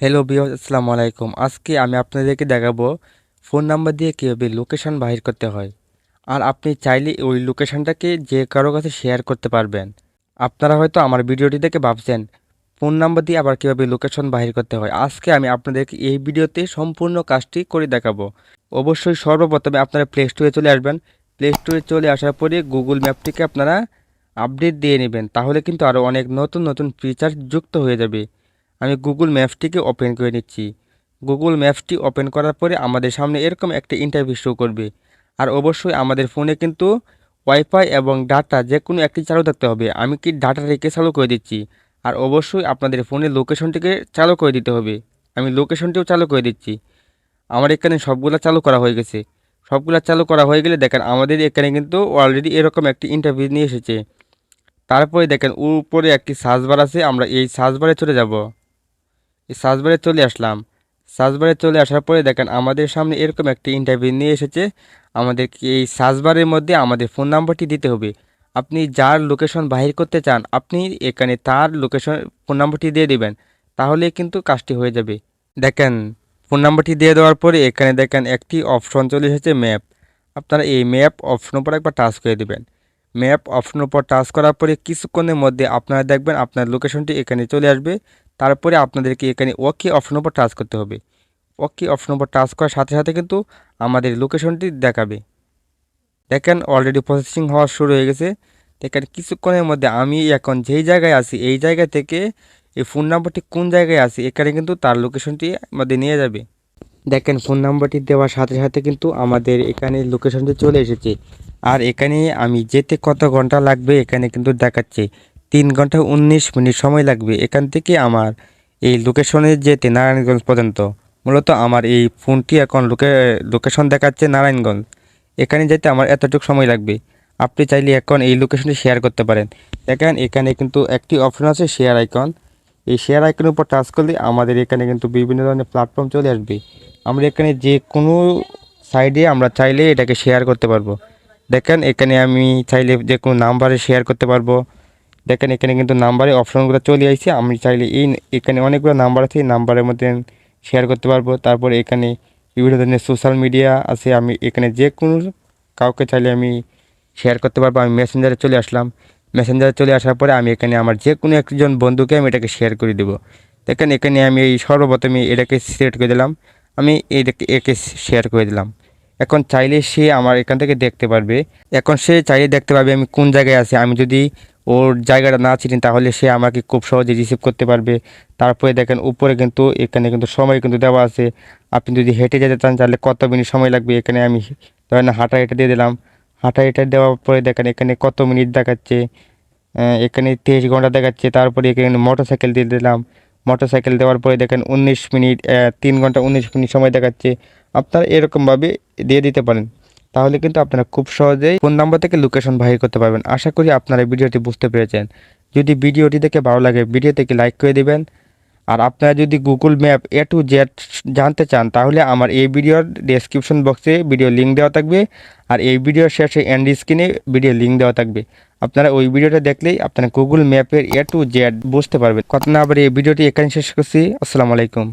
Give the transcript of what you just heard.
Hello বিয়স আসসালামু আলাইকুম। আজকে আমি আপনাদেরকে দেখাবো ফোন নাম্বার দিয়ে কীভাবে লোকেশন বাহির করতে হয়। আর আপনি চাইলে ওই লোকেশনটাকে যে কারও কাছে শেয়ার করতে পারবেন। আপনারা হয়তো আমার ভিডিওটি দেখে ভাবছেন, ফোন নাম্বার দিয়ে আবার কীভাবে লোকেশন বাহির করতে হয়। আজকে আমি আপনাদেরকে এই ভিডিওতে সম্পূর্ণ কাজটি করে দেখাবো। অবশ্যই সর্বপ্রথমে আপনারা প্লে স্টোরে চলে আসবেন। প্লে স্টোরে চলে আসার পরে গুগল ম্যাপটিকে আপনারা আপডেট দিয়ে নেবেন। তাহলে কিন্তু আরও অনেক নতুন নতুন ফিচার যুক্ত হয়ে যাবে। আমি গুগল ম্যাপসটিকে ওপেন করে নিচ্ছি। গুগল ম্যাপসটি ওপেন করার পরে আমাদের সামনে এরকম একটা ইন্টারভিউ শো করবে। আর অবশ্যই আমাদের ফোনে কিন্তু ওয়াইফাই এবং ডাটা যে কোনো একটি চালু থাকতে হবে। আমি কি ডাটা রেখে চালু করে দিচ্ছি? আর অবশ্যই আপনাদের ফোনের লোকেশনটিকে চালু করে দিতে হবে। আমি লোকেশনটিও চালু করে দিচ্ছি। আমার এখানে সবগুলো চালু করা হয়ে গেছে। সবগুলো চালু করা হয়ে গেলে দেখেন আমাদের এখানে কিন্তু অলরেডি এরকম একটি ইন্টারভিউ নিয়ে এসেছে। তারপরে দেখেন উপরে একটি সার্চ বার আছে, আমরা এই সার্চ বারে চলে যাব। সার্চবারে চলে আসলাম। সার্চবারে চলে আসার পরে দেখেন আমাদের সামনে এরকম একটি ইন্টারভিউ নিয়ে এসেছে। আমাদেরকে এই সার্চবারের মধ্যে আমাদের ফোন নাম্বারটি দিতে হবে। আপনি যার লোকেশন বাহির করতে চান, আপনি এখানে তার লোকেশন ফোন নাম্বারটি দিয়ে দিবেন, তাহলে কিন্তু কাজটি হয়ে যাবে। দেখেন ফোন নাম্বারটি দিয়ে দেওয়ার পরে এখানে দেখেন একটি অপশন চলে এসেছে ম্যাপ আপনারা এই ম্যাপ অপশনের উপর একবার টাচ করে দেবেন। ম্যাপ অপশনের উপর টাচ করার পরে কিছুক্ষণের মধ্যে আপনারা দেখবেন আপনার লোকেশনটি এখানে চলে আসবে। তারপরে আপনাদেরকে এখানে ওকে অপশনের উপর টাচ করতে হবে। ওকে অপশনের উপর টাচ করার সাথে সাথে কিন্তু আমাদের লোকেশনটি দেখাবে। দেখেন অলরেডি প্রসেসিং হওয়া শুরু হয়ে গেছে। দেখেন কিছুক্ষণের মধ্যে আমি এখন যেই জায়গায় আছি, এই জায়গা থেকে এই ফোন নাম্বারটি কোন জায়গায় আছে, এখানে কিন্তু তার লোকেশনটি আমাদের নিয়ে যাবে। দেখেন ফোন নাম্বারটি দেওয়ার সাথে সাথে কিন্তু আমাদের এখানে লোকেশনটি চলে এসেছে। আর এখানে আমি যেতে কত ঘণ্টা লাগবে এখানে কিন্তু দেখাচ্ছে। তিন ঘণ্টা উনিশ মিনিট সময় লাগবে। এখান থেকে আমার এই লোকেশনে যেতে নারায়ণগঞ্জ পর্যন্ত। মূলত আমার এই ফোনটি এখন লোকে লোকেশন দেখাচ্ছে নারায়ণগঞ্জ। এখানে যেতে আমার এতটুকু সময় লাগবে। আপনি চাইলে এখন এই লোকেশনটি শেয়ার করতে পারেন। দেখেন, এখানে কিন্তু একটি অপশন আছে শেয়ার আইকন এই শেয়ার আইকনের উপর টাচ করলে আমাদের এখানে কিন্তু বিভিন্ন ধরনের প্ল্যাটফর্ম চলে আসবে। আমরা এখানে যে কোনো সাইডে আমরা চাইলে এটাকে শেয়ার করতে পারব। দেখেন, এখানে আমি চাইলে যে কোনো নাম্বারে শেয়ার করতে পারব। দেখেন, এখানে কিন্তু নাম্বারে অপশনগুলো চলে আসছে। আমি চাইলে এই এখানে অনেকগুলো নাম্বার আছে, এই নাম্বারের মধ্যে শেয়ার করতে পারব। তারপর এখানে বিভিন্ন ধরনের সোশ্যাল মিডিয়া আছে, আমি এখানে যে কোনো কাউকে চাইলে আমি শেয়ার করতে পারব। আমি মেসেঞ্জারে চলে আসলাম। মেসেঞ্জারে চলে আসার পরে আমি এখানে আমার যে কোনো একজন বন্ধুকে আমি এটাকে শেয়ার করে দেবো। দেখেন, এখানে আমি এই সর্বপ্রথমে এটাকে সিলেক্ট করে দিলাম। আমি এটাকে, একে শেয়ার করে দিলাম। এখন চাইলে সে আমার এখান থেকে দেখতে পারবে। এখন সে চাইলে দেখতে পাবে আমি কোন জায়গায় আছি। আমি যদি ওর জায়গাটা না চিনি তাহলে সে আমাকে খুব সহজে রিসিভ করতে পারবে। তারপরে দেখেন, উপরে কিন্তু এখানে কিন্তু সময় কিন্তু দেওয়া আছে। আপনি যদি হেঁটে যেতে চান, তাহলে কত মিনিট সময় লাগবে? এখানে আমি ধরেন হাঁটা হেঁটে দিয়ে দিলাম। হাঁটা হেঁটে দেওয়ার পরে দেখেন, এখানে কত মিনিট দেখাচ্ছে? এখানে তেইশ ঘণ্টা দেখাচ্ছে। তারপরে এখানে মোটর সাইকেল দিয়ে দিলাম। মোটর সাইকেল দেওয়ার পরে দেখেন, উনিশ মিনিট তিন ঘণ্টা উনিশ মিনিট সময় দেখাচ্ছে। আপনারা এরকমভাবে দিয়ে দিতে পারেন। তাহলে কিন্তু আপনারা খুব সহজেই ফোন নাম্বার থেকে লোকেশন বাহির করতে পারবেন। আশা করি আপনারা ভিডিওটি বুঝতে পেরেছেন। যদি ভিডিওটি দেখে ভালো লাগে ভিডিও থেকে লাইক করে দিবেন। আর আপনারা যদি Google map A to Z জানতে চান, তাহলে আমার এই ভিডিওর ডেসক্রিপশন বক্সে ভিডিও লিঙ্ক দেওয়া থাকবে। আর এই ভিডিওর শেষে এন্ড স্ক্রিনে ভিডিও লিঙ্ক দেওয়া থাকবে। আপনারা ওই ভিডিওটা দেখলেই আপনারা গুগল ম্যাপের এ টু জেড বুঝতে পারবেন। কত না আবার এই ভিডিওটি এখানে শেষ করছি। আসসালামু আলাইকুম।